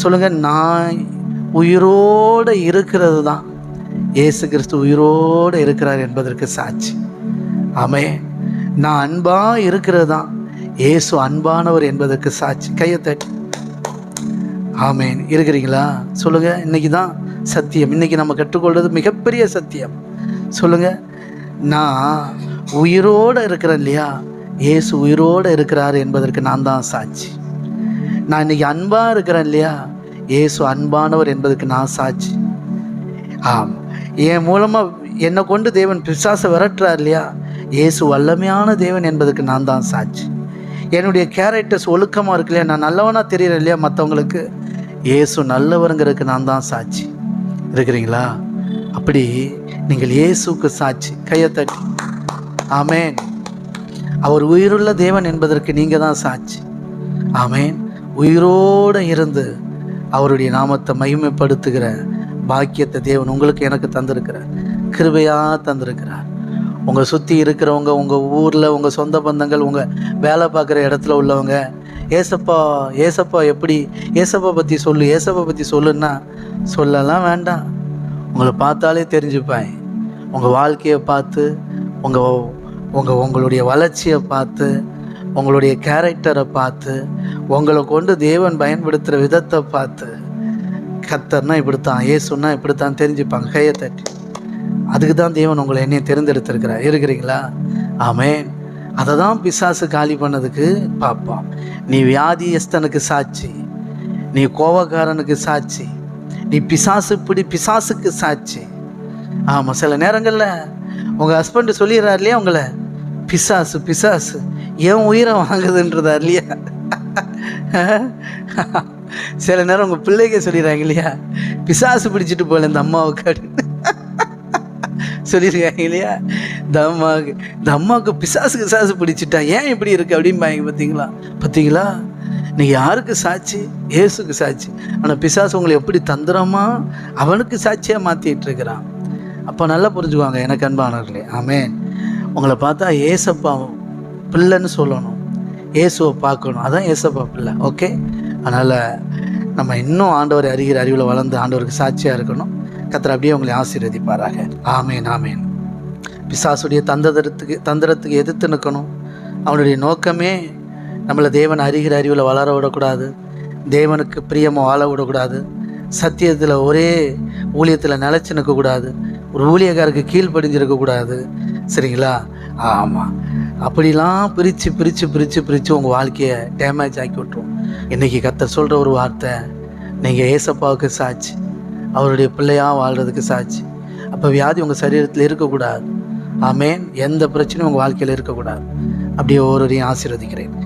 சொல்லுங்கள் நான் உயிரோடு இருக்கிறது தான் இயேசு கிறிஸ்து உயிரோடு இருக்கிறார் என்பதற்கு சாட்சி. ஆமே நான் அன்பாக இருக்கிறது தான் இயேசு அன்பானவர் என்பதற்கு சாட்சி. கையை ஆமேன். இருக்கிறீங்களா? சொல்லுங்கள் இன்னைக்கு தான் சத்தியம். இன்னைக்கு நம்ம கற்றுக்கொள்வது மிகப்பெரிய சத்தியம். சொல்லுங்கள் நான் உயிரோடு இருக்கிறேன் இல்லையா? இயேசு உயிரோடு இருக்கிறார் என்பதற்கு நான் தான் சாட்சி. நான் இன்னைக்கு அன்பாக இருக்கிறேன் இல்லையா? இயேசு அன்பானவர் என்பதுக்கு நான் சாட்சி. ஆம். என் மூலமாக என்னை கொண்டு தேவன் பிசாசை விரட்டுறார் இல்லையா? இயேசு வல்லமையான தேவன் என்பதுக்கு நான் தான் சாட்சி. என்னுடைய கேரக்டர்ஸ் ஒழுக்கமாக இருக்கு இல்லையா? நான் நல்லவனாக தெரியறேன் இல்லையா மற்றவங்களுக்கு இயேசு நல்லவருங்கிறதுக்கு நான் தான் சாட்சி. இருக்கிறீங்களா? அப்படி நீங்கள் இயேசுக்கு சாட்சி. கையை தட்டி. ஆமேன். அவர் உயிருள்ள தேவன் என்பதற்கு நீங்கள் தான் சாட்சி. ஆமேன். உயிரோடு இருந்து அவருடைய நாமத்தை மகிமைப்படுத்துகிற பாக்கியத்தை தேவன் உங்களுக்கு எனக்கு தந்திருக்கிறார் கிருபையாக தந்திருக்கிறார். உங்கள் சுற்றி இருக்கிறவங்க உங்கள் ஊரில் உங்கள் சொந்த பந்தங்கள் உங்கள் வேலை பார்க்குற இடத்துல உள்ளவங்க ஏசப்பா ஏசப்பா எப்படி ஏசப்பா பற்றி சொல்லு ஏசப்பா பற்றி சொல்லுன்னா சொல்லலாம் வேண்டாம். உங்களை பார்த்தாலே தெரிஞ்சுப்பேன் உங்கள் வாழ்க்கையை பார்த்து உங்கள் உங்கள் உங்களுடைய வளர்ச்சியை பார்த்து உங்களுடைய கேரக்டரை பார்த்து உங்களை கொண்டு தேவன் பயன்படுத்துகிற விதத்தை பார்த்து கத்தர்னா இப்படித்தான் ஏசுன்னா இப்படித்தான் தெரிஞ்சுப்பாங்க கையை தட்டி. அதுக்கு தான் தேவன் உங்களை என்னைய தேர்ந்தெடுத்திருக்கிறார். இருக்கிறீங்களா? ஆமேன். அதை தான் பிசாசு காலி பண்ணதுக்கு பார்ப்பான் நீ வியாதியஸ்தனுக்கு சாட்சி. நீ கோவக்காரனுக்கு சாட்சி. நீ பிசாசு இப்படி பிசாசுக்கு சாட்சி. ஆமாம் சில நேரங்களில் உங்கள் ஹஸ்பண்டு சொல்லிடுறாரு இல்லையா உங்களை? பிசாசு பிசாசு. என் உயிரை வாங்குதுன்றதா இல்லையா? சில நேரம் உங்கள் பிள்ளைங்க சொல்லிடுறாங்க இல்லையா? பிசாசு பிடிச்சிட்டு போகல இந்த அம்மாவுக்கு அப்படின்னு. சொல்லியிருக்காங்க இல்லையா? இந்த அம்மாவுக்கு இந்த அம்மாவுக்கு பிசாசு பிசாசு பிடிச்சிட்டா ஏன் இப்படி இருக்கு அப்படிம்பாங்க பார்த்தீங்களா? பார்த்தீங்களா? நீ யாருக்கு சாட்சி? ஏசுக்கு சாட்சி. ஆனால் பிசாசு உங்களை எப்படி தந்திரமா அவனுக்கு சாட்சியாக மாற்றிட்டு இருக்கிறான்? அப்போ நல்லா புரிஞ்சுக்குவாங்க எனக்கு அன்பானவர்களே. ஆமேன். உங்களை பார்த்தா ஏசப்பா பிள்ளைன்னு சொல்லணும். இயேசுவை பார்க்கணும். அதான் இயேசப்பா பிள்ளை. ஓகே அதனால் நம்ம இன்னும் ஆண்டவரை அறிகிற அறிவில் வளர்ந்து ஆண்டவருக்கு சாட்சியாக இருக்கணும். கத்திர அப்படியே உங்களை ஆசீர்வதிப்பாராக. ஆமேன் ஆமேன். பிசாசுடைய தந்திரத்துக்கு தந்திரத்துக்கு எதிர்த்து நிற்கணும். அவனுடைய நோக்கமே நம்மளை தேவன் அறிகிற அறிவில் வளர விடக்கூடாது. தேவனுக்கு பிரியமாக வாழ விடக்கூடாது. சத்தியத்தில் ஒரே ஊழியத்தில் நிலச்சி நிற்கக்கூடாது. ஒரு ஊழியக்காருக்கு கீழ்ப்படிஞ்சிருக்கக்கூடாது. சரிங்களா? ஆமாம் அப்படிலாம் பிரித்து பிரித்து பிரித்து பிரித்து உங்கள் வாழ்க்கையை டேமேஜ் ஆக்கி விட்ரும் இன்றைக்கி கத்தர் சொல்கிற ஒரு வார்த்தை நீங்கள் ஏசப்பாவுக்கு சாட்சி அவருடைய பிள்ளையாக வாழ்கிறதுக்கு சாட்சி. அப்போ வியாதி உங்கள் சரீரத்தில் இருக்கக்கூடாது. ஆமேன். எந்த பிரச்சனையும் உங்கள் வாழ்க்கையில் இருக்கக்கூடாது. அப்படியே ஒவ்வொருவரையும் ஆசீர்வதிக்கிறேன்.